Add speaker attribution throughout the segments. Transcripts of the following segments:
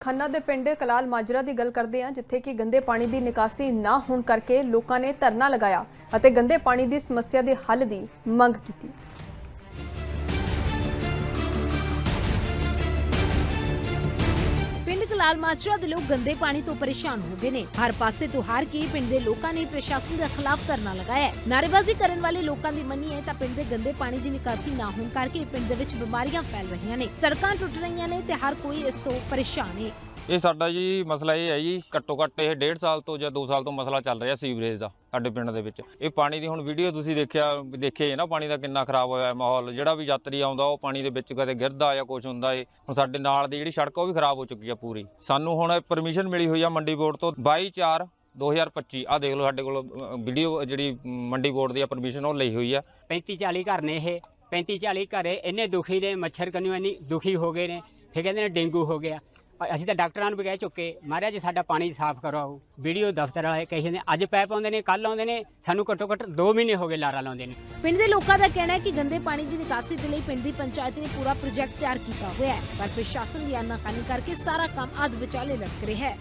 Speaker 1: ਖੰਨਾ ਦੇ ਪਿੰਡ ਕਲਾਲ ਮਾਜਰਾ ਦੀ ਗੱਲ ਕਰਦੇ ਹਾਂ, ਜਿੱਥੇ ਕਿ ਗੰਦੇ ਪਾਣੀ ਦੀ ਨਿਕਾਸੀ ਨਾ ਹੋਣ ਕਰਕੇ ਲੋਕਾਂ ਨੇ ਧਰਨਾ ਲਗਾਇਆ ਅਤੇ ਗੰਦੇ ਪਾਣੀ ਦੀ ਸਮੱਸਿਆ ਦੇ ਹੱਲ ਦੀ ਮੰਗ ਕੀਤੀ।
Speaker 2: ਪਿੰਡ ਕਲਾਲ ਮਾਜਰਾ ਦੇ ਲੋਕ ਗੰਦੇ ਪਾਣੀ ਤੋਂ ਪਰੇਸ਼ਾਨ ਹੋ ਗਏ ਨੇ। ਹਰ ਪਾਸੇ ਤੋਂ ਹਾਰ ਕੇ ਪਿੰਡ ਦੇ ਲੋਕਾਂ ਨੇ ਪ੍ਰਸ਼ਾਸਨ ਦੇ ਖਿਲਾਫ ਧਰਨਾ ਲਗਾਇਆ ਹੈ। ਨਾਅਰੇਬਾਜ਼ੀ ਕਰਨ ਵਾਲੇ ਲੋਕਾਂ ਦੀ ਮੰਨੀਏ ਤਾਂ ਪਿੰਡ ਦੇ ਗੰਦੇ ਪਾਣੀ ਦੀ ਨਿਕਾਸੀ ਨਾ ਹੋਣ ਕਰਕੇ ਪਿੰਡ ਦੇ ਵਿੱਚ ਬਿਮਾਰੀਆਂ ਫੈਲ ਰਹੀਆਂ ਨੇ। ਸੜਕਾਂ ਟੁੱਟ ਰਹੀਆਂ ਨੇ ਤੇ ਹਰ ਕੋਈ ਇਸ ਤੋਂ ਪਰੇਸ਼ਾਨ ਹੈ।
Speaker 3: ਇਹ ਸਾਡਾ ਜੀ ਮਸਲਾ ਇਹ ਹੈ ਜੀ, ਘੱਟੋ ਘੱਟ ਇਹ 1.5 ਸਾਲ ਤੋਂ ਜਾਂ 2 ਸਾਲ ਤੋਂ ਮਸਲਾ ਚੱਲ ਰਿਹਾ ਸੀਵਰੇਜ ਦਾ, ਸਾਡੇ ਪਿੰਡ ਦੇ ਵਿੱਚ। ਇਹ ਪਾਣੀ ਦੀ ਹੁਣ ਵੀਡੀਓ ਤੁਸੀਂ ਦੇਖਿਆ ਦੇਖਿਆ ਨਾ ਪਾਣੀ ਦਾ ਕਿੰਨਾ ਖਰਾਬ ਹੋਇਆ ਮਾਹੌਲ। ਜਿਹੜਾ ਵੀ ਯਾਤਰੀ ਆਉਂਦਾ, ਉਹ ਪਾਣੀ ਦੇ ਵਿੱਚ ਕਦੇ ਗਿਰਦਾ ਜਾਂ ਕੁਝ ਹੁੰਦਾ ਏ। ਹੁਣ ਸਾਡੇ ਨਾਲ ਦੀ ਜਿਹੜੀ ਸੜਕ ਉਹ ਵੀ ਖਰਾਬ ਹੋ ਚੁੱਕੀ ਆ ਪੂਰੀ। ਸਾਨੂੰ ਹੁਣ ਪਰਮਿਸ਼ਨ ਮਿਲੀ ਹੋਈ ਆ ਮੰਡੀ ਬੋਰਡ ਤੋਂ 22 4 2025 ਆ ਦੇਖ ਲਓ ਸਾਡੇ ਕੋਲ ਵੀਡੀਓ ਜਿਹੜੀ ਮੰਡੀ ਬੋਰਡ ਦੀ ਆ ਪਰਮਿਸ਼ਨ ਉਹ ਲਈ ਹੋਈ ਆ।
Speaker 4: 35 40 ਘਰ ਨੇ ਇਹ। 35 40 ਘਰੇ ਇੰਨੇ ਦੁਖੀ ਨੇ, ਮੱਛਰ ਕੰਨੂ ਇੰਨੀ ਦੁਖੀ ਹੋ ਗਏ ਨੇ। ਫਿਰ ਕਹਿੰਦੇ ਨੇ ਡੇਂਗੂ ਹੋ ਗਿਆ। ਅਸੀਂ ਤਾਂ ਡਾਕਟਰਾਂ ਨੂੰ ਵੀ ਕਹਿ ਚੁੱਕੇ ਮਹਾਰਾਜ ਜੀ ਸਾਡਾ ਪਾਣੀ ਸਾਫ਼ ਕਰਵਾਓ। ਵੀਡੀਓ ਦਫ਼ਤਰ ਵਾਲੇ ਕਹੀ ਜਾਂਦੇ ਅੱਜ ਪੈਪ ਆਉਂਦੇ ਨੇ ਕੱਲ ਆਉਂਦੇ ਨੇ ਸਾਨੂੰ ਘੱਟੋ ਘੱਟ 2 ਮਹੀਨੇ ਹੋ ਗਏ ਲਾਰਾ ਲਾਉਂਦੇ ਨੇ।
Speaker 2: ਪਿੰਡ ਦੇ ਲੋਕਾਂ ਦਾ ਕਹਿਣਾ ਹੈ ਕਿ ਗੰਦੇ ਪਾਣੀ ਦੀ ਨਿਕਾਸੀ ਦੇ ਲਈ ਪਿੰਡ ਦੀ ਪੰਚਾਇਤ ਨੇ ਪੂਰਾ ਪ੍ਰੋਜੈਕਟ ਤਿਆਰ ਕੀਤਾ ਹੋਇਆ ਹੈ ਪਰ ਪ੍ਰਸ਼ਾਸਨ ਦੀ ਆਨਾਕਾਨੀ ਕਰਕੇ ਸਾਰਾ ਕੰਮ ਅੱਧ ਵਿਚਾਲੇ ਲਟਕ ਰਿਹਾ ਹੈ।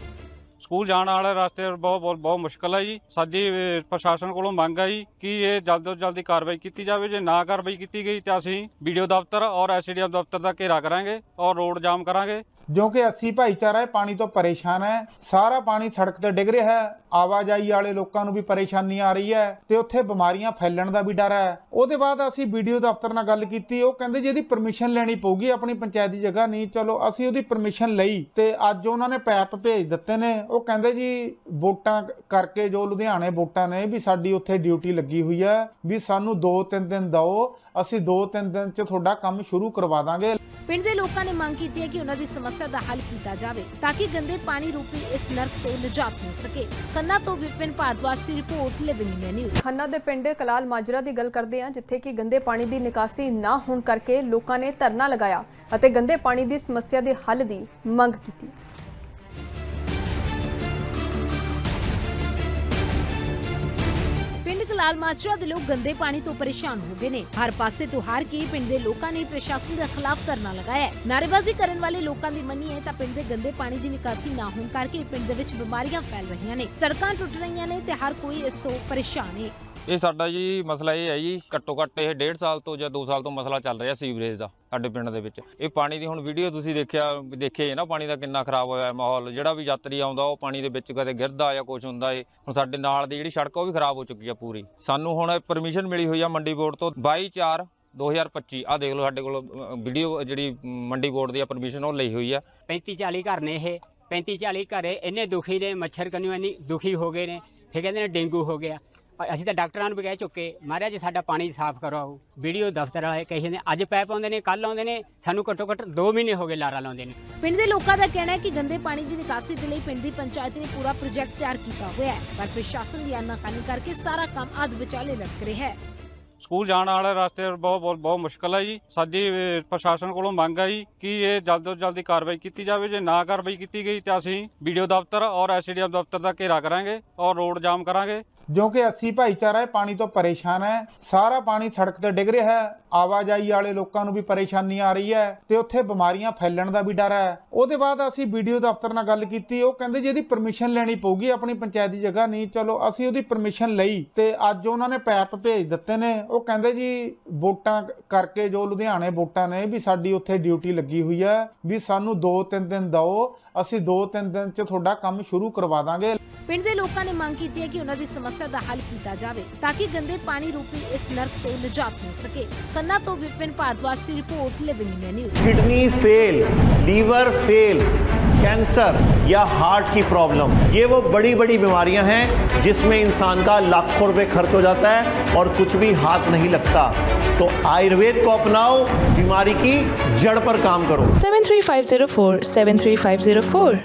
Speaker 5: ਸਕੂਲ ਜਾਣ ਵਾਲੇ ਰਸਤੇ ਬਹੁਤ ਬਹੁਤ ਬਹੁਤ ਮੁਸ਼ਕਲ ਹੈ ਜੀ। ਸਾਡੀ ਅਹ, ਪ੍ਰਸ਼ਾਸਨ ਕੋਲੋਂ ਮੰਗ ਹੈ ਜੀ ਕਿ ਇਹ ਜਲਦ ਤੋਂ ਜਲਦੀ ਕਾਰਵਾਈ ਕੀਤੀ ਜਾਵੇ। ਜੇ ਨਾ ਕਾਰਵਾਈ ਕੀਤੀ ਗਈ ਤਾਂ ਅਸੀਂ ਵੀਡੀਓ ਦਫ਼ਤਰ ਔਰ ਐਸਡੀਐਮ ਦਫ਼ਤਰ ਦਾ ਘੇਰਾ ਕਰਾਂਗੇ ਔਰ ਰੋਡ ਜਾਮ ਕਰਾਂਗੇ।
Speaker 6: ਜੋ ਕਿ 80 ਭਾਈਚਾਰਾ ਇਹ ਪਾਣੀ ਤੋਂ ਪਰੇਸ਼ਾਨ ਹੈ। ਸਾਰਾ ਪਾਣੀ ਸੜਕ ਤੇ ਡਿੱਗ ਰਿਹਾ ਹੈ। ਆਵਾਜਾਈ ਵਾਲੇ ਲੋਕਾਂ ਨੂੰ ਵੀ ਪਰੇਸ਼ਾਨੀ ਆ ਰਹੀ ਹੈ ਤੇ ਉੱਥੇ ਬਿਮਾਰੀਆਂ ਫੈਲਣ ਦਾ ਵੀ ਡਰ ਹੈ। ਉਹਦੇ ਬਾਅਦ ਅਸੀਂ ਵੀਡੀਓ ਦਫ਼ਤਰ ਨਾਲ ਗੱਲ ਕੀਤੀ। ਉਹ ਕਹਿੰਦੇ ਜੀ ਇਹਦੀ ਪਰਮਿਸ਼ਨ ਲੈਣੀ ਪਊਗੀ ਆਪਣੀ ਪੰਚਾਇਤ ਦੀ ਜਗ੍ਹਾ ਨਹੀਂ, ਚਲੋ ਅਸੀਂ ਉਹਦੀ ਪਰਮਿਸ਼ਨ ਲਈ ਤੇ ਅੱਜ ਉਹਨਾਂ ਨੇ ਪੈਪ ਭੇਜ ਦਿੱਤੇ ਨੇ। ਉਹ ਕਹਿੰਦੇ ਜੀ ਵੋਟਾਂ ਕਰਕੇ ਜੋ ਲੁਧਿਆਣੇ ਵੋਟਾਂ ਨੇ ਵੀ ਸਾਡੀ ਉੱਥੇ ਡਿਊਟੀ ਲੱਗੀ ਹੋਈ ਹੈ ਵੀ ਸਾਨੂੰ 2-3 ਦਿਨ ਦਿਓ, ਅਸੀਂ 2-3 ਦਿਨ 'ਚ ਤੁਹਾਡਾ ਕੰਮ ਸ਼ੁਰੂ ਕਰਵਾ ਦਾਂਗੇ।
Speaker 2: ਪਿੰਡ ਦੇ ਲੋਕਾਂ ਨੇ ਮੰਗ ਕੀਤੀ ਹੈ ਕਿ ਉਹਨਾਂ ਦੀ ਸਮੱਸਿਆ ਦਾ ਹੱਲ ਕੀਤਾ ਜਾਵੇ ਤਾਂ ਕਿ ਗੰਦੇ ਪਾਣੀ ਰੂਪੀ ਇਸ ਨਰਕ ਤੋਂ ਨਿਜਾਤ ਮਿਲ ਸਕੇ। ਖੰਨਾ ਤੋਂ ਵਿਪਿਨ ਭਾਰਦਵਾਜ ਦੀ report Living India News
Speaker 1: Khanna ਦੇ ਪਿੰਡ ਕਲਾਲ ਮਾਜਰਾ ਦੀ ਗੱਲ ਕਰਦੇ ਹਾਂ, ਜਿੱਥੇ ਕਿ ਗੰਦੇ ਪਾਣੀ ਦੀ ਨਿਕਾਸੀ ਨਾ ਹੋਣ ਕਰਕੇ ਲੋਕਾਂ ਨੇ ਧਰਨਾ ਲਗਾਇਆ ਅਤੇ ਗੰਦੇ ਪਾਣੀ ਦੀ ਸਮੱਸਿਆ ਦੇ ਹੱਲ ਦੀ ਮੰਗ ਕੀਤੀ।
Speaker 2: ਲਾਲ ਕਲਾਲ ਮਾਜਰਾ ਦੇ ਲੋਕ ਗੰਦੇ ਪਾਣੀ ਤੋਂ ਪਰੇਸ਼ਾਨ ਹੋ ਗਏ ਨੇ। ਹਰ ਪਾਸੇ ਤੋਂ ਹਾਰ ਕੇ ਪਿੰਡ ਦੇ ਲੋਕਾਂ ਨੇ ਪ੍ਰਸ਼ਾਸਨ ਦੇ ਖਿਲਾਫ ਧਰਨਾ ਲਗਾਇਆ ਹੈ। ਨਾਅਰੇਬਾਜ਼ੀ ਕਰਨ ਵਾਲੇ ਲੋਕਾਂ ਦੀ ਮੰਨੀਏ ਤਾਂ ਪਿੰਡ ਦੇ ਗੰਦੇ ਪਾਣੀ ਦੀ ਨਿਕਾਸੀ ਨਾ ਹੋਣ ਕਰਕੇ ਪਿੰਡ ਦੇ ਵਿੱਚ ਬਿਮਾਰੀਆਂ ਫੈਲ ਰਹੀਆਂ ਨੇ। ਸੜਕਾਂ ਟੁੱਟ ਰਹੀਆਂ ਨੇ ਤੇ ਹਰ ਕੋਈ ਇਸ ਤੋਂ ਪਰੇਸ਼ਾਨ ਹੈ।
Speaker 3: ਇਹ ਸਾਡਾ ਜੀ ਮਸਲਾ ਇਹ ਹੈ ਜੀ, ਘੱਟੋ ਘੱਟ ਇਹ 1.5 ਸਾਲ ਤੋਂ ਜਾਂ 2 ਸਾਲ ਤੋਂ ਮਸਲਾ ਚੱਲ ਰਿਹਾ ਸੀਵਰੇਜ ਦਾ, ਸਾਡੇ ਪਿੰਡ ਦੇ ਵਿੱਚ। ਇਹ ਪਾਣੀ ਦੀ ਹੁਣ ਵੀਡੀਓ ਤੁਸੀਂ ਦੇਖਿਆ ਦੇਖਿਆ ਨਾ ਪਾਣੀ ਦਾ ਕਿੰਨਾ ਖਰਾਬ ਹੋਇਆ ਮਾਹੌਲ। ਜਿਹੜਾ ਵੀ ਯਾਤਰੀ ਆਉਂਦਾ, ਉਹ ਪਾਣੀ ਦੇ ਵਿੱਚ ਕਦੇ ਗਿਰਦਾ ਜਾਂ ਕੁਝ ਹੁੰਦਾ ਏ। ਹੁਣ ਸਾਡੇ ਨਾਲ ਦੀ ਜਿਹੜੀ ਸੜਕ ਉਹ ਵੀ ਖਰਾਬ ਹੋ ਚੁੱਕੀ ਆ ਪੂਰੀ। ਸਾਨੂੰ ਹੁਣ ਪਰਮਿਸ਼ਨ ਮਿਲੀ ਹੋਈ ਆ ਮੰਡੀ ਬੋਰਡ ਤੋਂ 22 4 2025 ਆ ਦੇਖ ਲਓ ਸਾਡੇ ਕੋਲ ਵੀਡੀਓ ਜਿਹੜੀ ਮੰਡੀ ਬੋਰਡ ਦੀ ਆ ਪਰਮਿਸ਼ਨ ਉਹ ਲਈ ਹੋਈ ਆ।
Speaker 4: 35 40 ਘਰ ਨੇ ਇਹ। 35 40 ਘਰੇ ਇੰਨੇ ਦੁਖੀ ਨੇ, ਮੱਛਰ ਕੰਨੂ ਇੰਨੀ ਦੁਖੀ ਹੋ ਗਏ ਨੇ। ਫਿਰ ਕਹਿੰਦੇ ਨੇ ਡੇਂਗੂ ਹੋ ਗਿਆ। ਅਸੀਂ ਤਾਂ ਡਾਕਟਰਾਂ ਨੂੰ ਵੀ ਕਹਿ ਚੁੱਕੇ ਮਹਾਰਾਜ ਜੀ ਸਾਡਾ ਪਾਣੀ ਸਾਫ਼ ਕਰਵਾਓ। ਵੀਡੀਓ ਦਫ਼ਤਰ ਵਾਲੇ ਕਹੀ ਜਾਂਦੇ ਅੱਜ ਪੈਪ ਆਉਂਦੇ ਨੇ ਕੱਲ ਆਉਂਦੇ ਨੇ ਸਾਨੂੰ ਘੱਟੋ ਘੱਟ 2 ਮਹੀਨੇ ਹੋ ਗਏ ਲਾਰਾ ਲਾਉਂਦੇ ਨੇ।
Speaker 2: ਪਿੰਡ ਦੇ ਲੋਕਾਂ ਦਾ ਕਹਿਣਾ ਹੈ ਕਿ ਗੰਦੇ ਪਾਣੀ ਦੀ ਨਿਕਾਸੀ ਦੇ ਲਈ ਪਿੰਡ ਦੀ ਪੰਚਾਇਤ ਨੇ ਪੂਰਾ ਪ੍ਰੋਜੈਕਟ ਤਿਆਰ ਕੀਤਾ ਹੋਇਆ ਹੈ ਪਰ ਪ੍ਰਸ਼ਾਸਨ ਦੀ ਆਨਾਕਾਨੀ ਕਰਕੇ ਸਾਰਾ ਕੰਮ ਅੱਧ ਵਿਚਾਲੇ ਲਟਕ ਰਿਹਾ ਹੈ।
Speaker 5: ਸਕੂਲ ਜਾਣ ਵਾਲੇ ਰਸਤੇ ਬਹੁਤ ਬਹੁਤ ਬਹੁਤ ਮੁਸ਼ਕਲ ਹੈ ਜੀ। ਸਾਡੀ ਅਹ, ਪ੍ਰਸ਼ਾਸਨ ਕੋਲੋਂ ਮੰਗ ਹੈ ਜੀ ਕਿ ਇਹ ਜਲਦ ਤੋਂ ਜਲਦੀ ਕਾਰਵਾਈ ਕੀਤੀ ਜਾਵੇ। ਜੇ ਨਾ ਕਾਰਵਾਈ ਕੀਤੀ ਗਈ ਤਾਂ ਅਸੀਂ ਵੀਡੀਓ ਦਫ਼ਤਰ ਔਰ ਐਸਡੀਐਮ ਦਫ਼ਤਰ ਦਾ ਘੇਰਾ ਕਰਾਂਗੇ ਔਰ ਰੋਡ ਜਾਮ ਕਰਾਂਗੇ।
Speaker 6: ਜੋ ਕਿ 80 ਭਾਈਚਾਰਾ ਇਹ ਪਾਣੀ ਤੋਂ ਪਰੇਸ਼ਾਨ ਹੈ। ਸਾਰਾ ਪਾਣੀ ਸੜਕ ਤੇ ਡਿੱਗ ਰਿਹਾ ਹੈ। ਆਵਾਜਾਈ ਵਾਲੇ ਲੋਕਾਂ ਨੂੰ ਵੀ ਪਰੇਸ਼ਾਨੀ ਆ ਰਹੀ ਹੈ ਤੇ ਉੱਥੇ ਬਿਮਾਰੀਆਂ ਫੈਲਣ ਦਾ ਵੀ ਡਰ ਹੈ। ਉਹਦੇ ਬਾਅਦ ਅਸੀਂ ਵੀਡੀਓ ਦਫ਼ਤਰ ਨਾਲ ਗੱਲ ਕੀਤੀ। ਉਹ ਕਹਿੰਦੇ ਜੀ ਇਹਦੀ ਪਰਮਿਸ਼ਨ ਲੈਣੀ ਪਊਗੀ, ਆਪਣੀ ਪੰਚਾਇਤ ਦੀ ਜਗ੍ਹਾ ਨਹੀਂ। ਚਲੋ, ਅਸੀਂ ਉਹਦੀ ਪਰਮਿਸ਼ਨ ਲਈ ਤੇ ਅੱਜ ਉਹਨਾਂ ਨੇ ਪੈਪ ਭੇਜ ਦਿੱਤੇ ਨੇ। ਉਹ ਕਹਿੰਦੇ ਜੀ, ਵੋਟਾਂ ਕਰਕੇ ਜੋ ਲੁਧਿਆਣੇ ਵੋਟਾਂ ਨੇ ਵੀ ਸਾਡੀ ਉੱਥੇ ਡਿਊਟੀ ਲੱਗੀ ਹੋਈ ਹੈ ਵੀ ਸਾਨੂੰ 2-3 ਦਿਨ ਦਿਓ, ਅਸੀਂ 2-3 ਦਿਨ 'ਚ ਤੁਹਾਡਾ ਕੰਮ ਸ਼ੁਰੂ ਕਰਵਾ ਦਾਂਗੇ।
Speaker 2: ਪਿੰਡ ਦੇ ਲੋਕਾਂ ਨੇ ਮੰਗ ਕੀਤੀ ਹੈ ਕਿ ਉਹਨਾਂ ਦੀ ਸਮੱਸਿਆ ਦਾ ਹੱਲ ਕੀਤਾ ਜਾਵੇ ਤਾਂ ਕਿ ਗੰਦੇ ਪਾਣੀ ਰੂਪੀ ਇਸ ਨਰਕ ਤੋਂ ਨਿਜਾਤ ਮਿਲ ਸਕੇ ਖੰਨਾ ਤੋਂ ਵਿਪਿਨ ਭਾਰਦਵਾਜ ਦੀ report living India news
Speaker 7: kidney fail liver fail cancer या हार्ट की प्रॉब्लम ये वो बड़ी बड़ी बीमारियां हैं जिसमें इंसान का लाखों रुपए खर्च हो जाता है और कुछ भी हाथ नहीं लगता तो आयुर्वेद को अपनाओ बीमारी की जड़ पर काम करो
Speaker 8: 73504 73504